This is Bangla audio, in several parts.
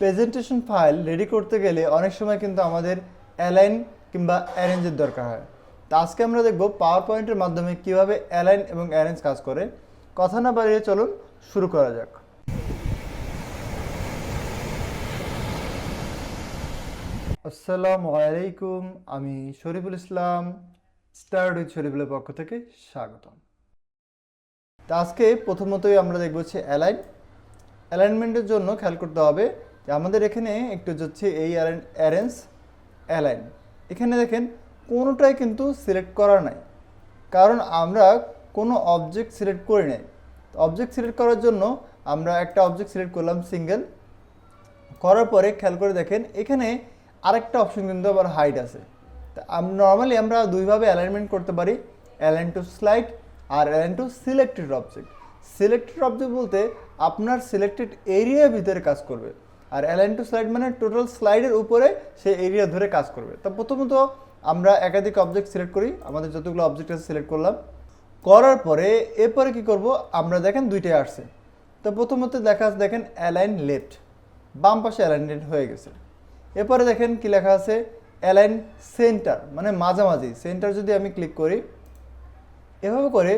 প্রেজেন্টেশন ফাইল রেডি করতে গেলে অনেক সময় কিন্তু আমাদের অ্যালাইন কিংবা অ্যারেঞ্জের দরকার হয়। তো আজকে আমরা দেখব পাওয়ার পয়েন্টের মাধ্যমে কীভাবে অ্যালাইন এবং অ্যারেঞ্জ কাজ করে। কথা না বাড়িয়ে চলুন শুরু করা যাক। আসসালামু আলাইকুম, আমি শরীফুল ইসলাম স্টার্ট উইথ শরীফুলের পক্ষ থেকে স্বাগতম। তো আজকে প্রথমতই আমরা দেখব হচ্ছে অ্যালাইন অ্যালাইনমেন্টের জন্য খেয়াল করতে হবে আমাদের এখানে একটু হচ্ছে এই অ্যারেঞ্জ অ্যালাইন এখানে দেখেন, কোনোটাই কিন্তু সিলেক্ট করা নাই। কারণ আমরা কোনো অবজেক্ট সিলেক্ট করি নাই। অবজেক্ট সিলেক্ট করার জন্য আমরা একটা অবজেক্ট সিলেক্ট করলাম সিঙ্গেল করার পরে খেয়াল করে দেখেন, এখানে আরেকটা অপশন কিন্তু আবার হাইট আছে। তা নর্মালি আমরা দুইভাবে অ্যালাইনমেন্ট করতে পারি। Align to slide R align to selected object selected object বলতে আপনার সিলেক্টেড এরিয়ার ভিতরে কাজ করবে। আর অ্যালাইন টু স্লাইড মানে টোটাল স্লাইডের উপরে সেই এরিয়া ধরে কাজ করবে। তো প্রথমত আমরা একাধিক অবজেক্ট সিলেক্ট করি, আমাদের যতগুলো অবজেক্ট আছে সিলেক্ট করলাম। করার পরে এরপরে কি করব? আমরা দেখেন দুইটাই আসছে। তো প্রথমত দেখা দেখেন অ্যালাইন লেফট বাম পাশে অ্যালাইন লেফট হয়ে গেছে। এরপরে দেখেন কি লেখা আছে? অ্যালাইন সেন্টার মানে মাঝামাঝি। সেন্টার যদি আমি ক্লিক করি, এভাবে করে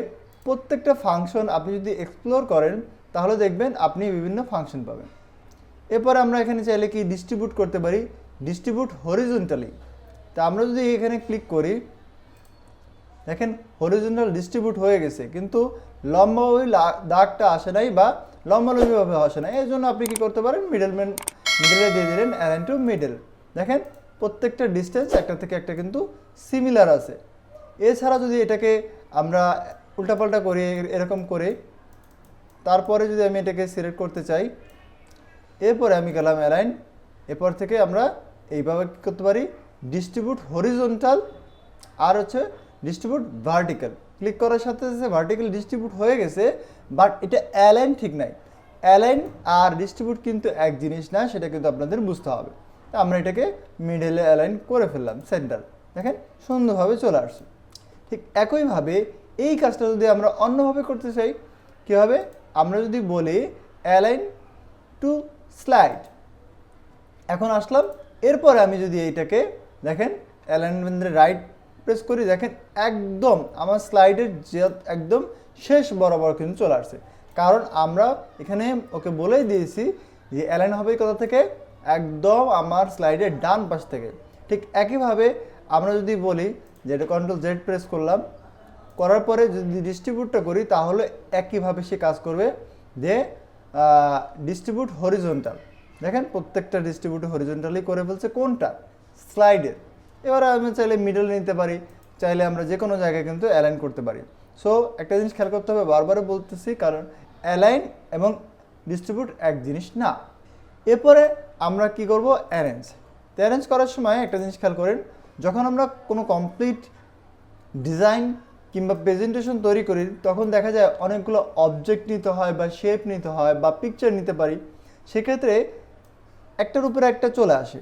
প্রত্যেকটা ফাংশন আপনি যদি এক্সপ্লোর করেন, তাহলে দেখবেন আপনি বিভিন্ন ফাংশন পাবেন। এরপর আমরা এখানে চাইলে কি ডিস্ট্রিবিউট করতে পারি? ডিস্ট্রিবিউট হরিজন্টালি তা আমরা যদি এখানে ক্লিক করি, দেখেন হরিজন্টাল ডিস্ট্রিবিউট হয়ে গেছে, কিন্তু লম্বা ওই দাগটা আসে নাই বা লম্বালম্বিভাবে আসে না এই জন্য আপনি কি করতে পারেন? মিডলম্যান মিডলে দিয়ে দিলেন অ্যালাইন টু মিডল দেখেন প্রত্যেকটা ডিস্টেন্স একটা থেকে একটা কিন্তু সিমিলার আছে। এছাড়া যদি এটাকে আমরা উল্টাপাল্টা করি, এরকম করে, তারপরে যদি আমি এটাকে সিলেক্ট করতে চাই এরপরে আমি গেলাম অ্যালাইন। এরপর থেকে আমরা এইভাবে কী করতে পারি? ডিস্ট্রিবিউট হরিজন্টাল আর হচ্ছে ডিস্ট্রিবিউট ভার্টিক্যাল। ক্লিক করার সাথে সাথে ভার্টিক্যাল ডিস্ট্রিবিউট হয়ে গেছে, বাট এটা অ্যালাইন ঠিক নাই। অ্যালাইন আর ডিস্ট্রিবিউট কিন্তু এক জিনিস না, সেটা কিন্তু আপনাদের বুঝতে হবে। তা আমরা এটাকে মিডলে অ্যালাইন করে ফেললাম, সেন্টার। দেখেন, সুন্দরভাবে চলে আসছে। ঠিক একইভাবে এই কাজটা যদি আমরা অন্যভাবে করতে চাই, কী হবে? আমরা যদি বলি অ্যালাইন টু স্লাইড। এখন আসলাম, এরপরে আমি যদি এইটাকে দেখেন অ্যালাইনমেন্টের রাইট প্রেস করি, দেখেন একদম আমার স্লাইডের যে একদম শেষ বরাবর কিন্তু চলে আসছে। কারণ আমরা এখানে ওকে বলেই দিয়েছি যে অ্যালাইন হবে কোথা থেকে, একদম আমার স্লাইডের ডান পাশ থেকে। ঠিক একইভাবে আমরা যদি বলি যে এটা কন্ট্রোল জেড প্রেস করলাম, করার পরে যদি ডিস্ট্রিবিউটটা করি, তাহলে একইভাবে সে কাজ করবে যে ডিস্ট্রিবিউট হরিজন্টাল দেখেন, প্রত্যেকটা ডিস্ট্রিবিউট হরিজন্টালি করে ফেলছে কোনটা? স্লাইডের এবার আমি চাইলে মিডল নিতে পারি, চাইলে আমরা যে কোনো জায়গায় কিন্তু অ্যালাইন করতে পারি। সো একটা জিনিস খেয়াল করতে হবে বারবারও বলতেছি, কারণ অ্যালাইন এবং ডিস্ট্রিবিউট এক জিনিস না। এরপরে আমরা কি করব? অ্যারেঞ্জ তো অ্যারেঞ্জ করার সময় একটা জিনিস খেয়াল করেন, যখন আমরা কোনো কমপ্লিট ডিজাইন কিংবা প্রেজেন্টেশন তৈরি করি, তখন দেখা যায় অনেকগুলো অবজেক্ট নিতে হয় বা শেপ নিতে হয় বা পিকচার নিতে পারি, সেক্ষেত্রে একটার উপরে একটা চলে আসে।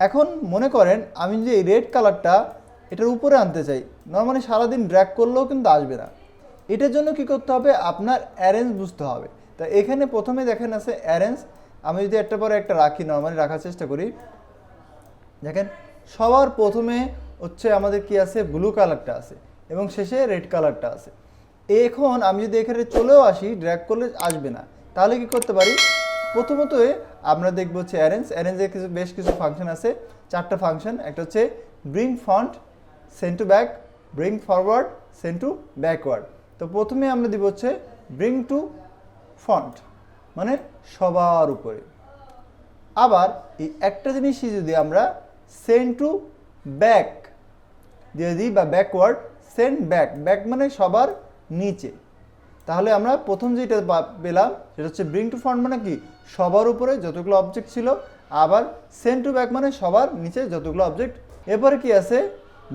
এখন মনে করেন আমি যে রেড কালারটা এটার উপরে আনতে চাই নর্মালি সারাদিন ড্র্যাক করলেও কিন্তু আসবে না। এটার জন্য কি করতে হবে? আপনার অ্যারেঞ্জ বুঝতে হবে। তা এখানে প্রথমে দেখেন আছে অ্যারেঞ্জ আমি যদি একটা পরে একটা রাখি নর্মালি রাখার চেষ্টা করি। দেখেন, সবার প্রথমে হচ্ছে আমাদের কি আছে? ব্লু কালারটা আছে। এবং শেষে রেড কালারটা আছে। এখন আমি যদি এখানে চলেও আসি ড্র্যাগ করলে আসবে না। তাহলে কি করতে পারি? প্রথমত আমরা দেখব হচ্ছে অ্যারেঞ্জ অ্যারেঞ্জের কিছু বেশ কিছু ফাংশন আছে। চারটা ফাংশন একটা হচ্ছে bring front send to back bring forward send to backward তো প্রথমে আমরা দিব হচ্ছে ব্রিং টু ফন্ট মানে সবার উপরে। আবার এই একটা জিনিসই যদি আমরা সেন্ট টু ব্যাক দিয়ে দিই বা ব্যাকওয়ার্ড সেন্ড ব্যাক ব্যাক মানে সবার নিচে। তাহলে আমরা প্রথম যেটা পেলাম, সেটা হচ্ছে ব্রিং টু ফ্রন্ট মানে কি? সবার উপরে যতগুলো অবজেক্ট ছিল, আবার সেন্ট টু ব্যাক মানে সবার নিচে যতগুলো অবজেক্ট এরপরে কি আছে?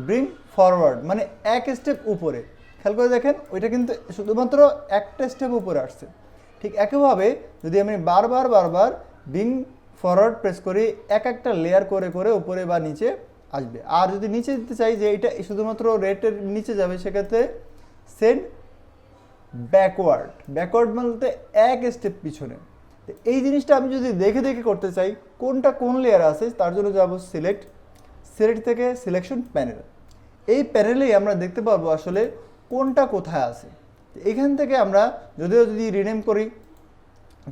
ব্রিং ফরওয়ার্ড মানে এক স্টেপ উপরে। খেয়াল করে দেখেন, ওইটা কিন্তু শুধুমাত্র একটা স্টেপ উপরে আসছে। ঠিক একইভাবে যদি আমি বারবার বারবার ব্রিং ফরওয়ার্ড প্রেস করি, এক একটা লেয়ার করে করে উপরে বা নিচে আসবে। আর যদি নিচে দিতে চাই যে এটা শুধুমাত্র রেটের নিচে যাবে, সেক্ষেত্রে সেন্ড ব্যাকওয়ার্ড ব্যাকওয়ার্ড বলতে এক স্টেপ পিছনে। এই জিনিসটা আমি যদি দেখে দেখে করতে চাই, কোনটা কোন লেয়ার আছে, তার জন্য যাব সিলেক্ট সিলেক্ট থেকে সিলেকশন প্যানেল এই প্যানেলেই আমরা দেখতে পারব আসলে কোনটা কোথায় আছে। এখান থেকে আমরা যদিও যদি রিনেম করি,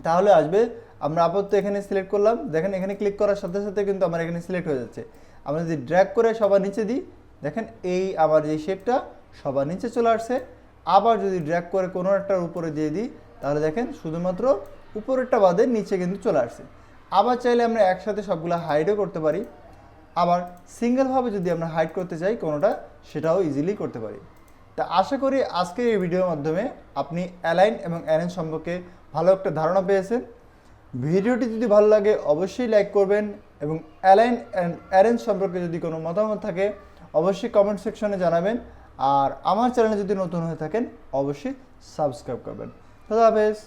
তাহলে আসবে। আমরা আপাতত এখানে সিলেক্ট করলাম। দেখেন এখানে ক্লিক করার সাথে সাথে কিন্তু আমার এখানে সিলেক্ট হয়ে যাচ্ছে। আমরা যদি ড্র্যাগ করে সবার নিচে দিই, দেখেন এই আবার যে শেপটা সবার নিচে চলে আসছে। আবার যদি ড্র্যাগ করে কোনো একটার উপরে দিয়ে দিই, তাহলে দেখেন শুধুমাত্র উপরেরটা বাদে নিচে কিন্তু চলে আসছে। আবার চাইলে আমরা একসাথে সবগুলো হাইডও করতে পারি। আবার সিঙ্গেলভাবে যদি আমরা হাইড করতে চাই কোনোটা, সেটাও ইজিলি করতে পারি। তা আশা করি আজকের এই ভিডিওর মাধ্যমে আপনি অ্যালাইন এবং অ্যারেঞ্জ সম্পর্কে ভালো একটা ধারণা পেয়েছেন। ভিডিওটি যদি ভালো লাগে, অবশ্যই লাইক করবেন। এবং অ্যালাইন অ্যান্ড অ্যারেঞ্জ সম্পর্কে যদি কোনো মতামত থাকে, অবশ্যই কমেন্ট সেকশনে জানাবেন। আর আমার চ্যানেলে যদি নতুন হয়ে থাকেন, অবশ্যই সাবস্ক্রাইব করবেন। খুদা হাফেজ।